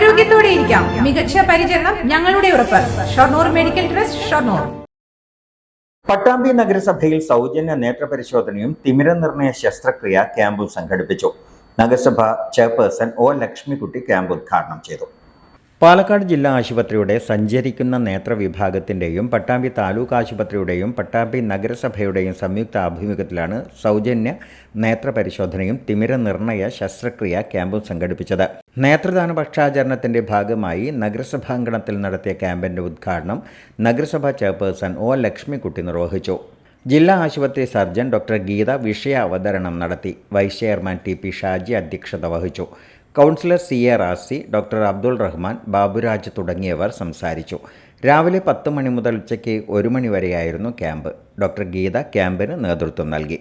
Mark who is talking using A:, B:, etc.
A: ആരോഗ്യത്തോടെ ഇരിക്കാം. മികച്ച പരിചരണം ഞങ്ങളുടെ ഉറപ്പ്. Shoranur medical trust Shoranur.
B: Pattambi നഗരസഭയിൽ സൗജന്യ നേത്രപരിശോധനയും തിമിര നിർണയ ശസ്ത്രക്രിയ ക്യാമ്പും സംഘടിപ്പിച്ചു. നഗരസഭ ചെയർപേഴ്സൺ ഒ ലക്ഷ്മിക്കുട്ടി ക്യാമ്പ് ഉദ്ഘാടനം ചെയ്തു. പാലക്കാട് ജില്ലാ ആശുപത്രിയുടെ സഞ്ചരിക്കുന്ന നേത്ര വിഭാഗത്തിന്റെയും പട്ടാമ്പി താലൂക്ക് ആശുപത്രിയുടെയും പട്ടാമ്പി നഗരസഭയുടെയും സംയുക്ത ആഭിമുഖ്യത്തിലാണ് സൗജന്യ നേത്രപരിശോധനയും തിമിര നിർണയ ശസ്ത്രക്രിയ ക്യാമ്പും സംഘടിപ്പിച്ചത്. നേത്രദാന പക്ഷാചരണത്തിന്റെ ഭാഗമായി നഗരസഭാങ്കണത്തിൽ നടത്തിയ ക്യാമ്പിന്റെ ഉദ്ഘാടനം നഗരസഭാ ചെയർപേഴ്സൺ ഒ ലക്ഷ്മിക്കുട്ടി നിർവഹിച്ചു. ജില്ലാ ആശുപത്രി സർജൻ ഡോക്ടർ ഗീത വിഷയ അവതരണം നടത്തി. Vice chairman T P Shaji അധ്യക്ഷത വഹിച്ചു. Councillor C A Razi doctor Abdul Rahman Baburaj തുടങ്ങിയവർ സംസാരിച്ചു. രാവിലെ പത്ത് മണി മുതൽ ഉച്ചയ്ക്ക് ഒരു മണി വരെയായിരുന്നു ക്യാമ്പ്. ഡോക്ടർ ഗീത ക്യാമ്പിന് നേതൃത്വം നൽകി.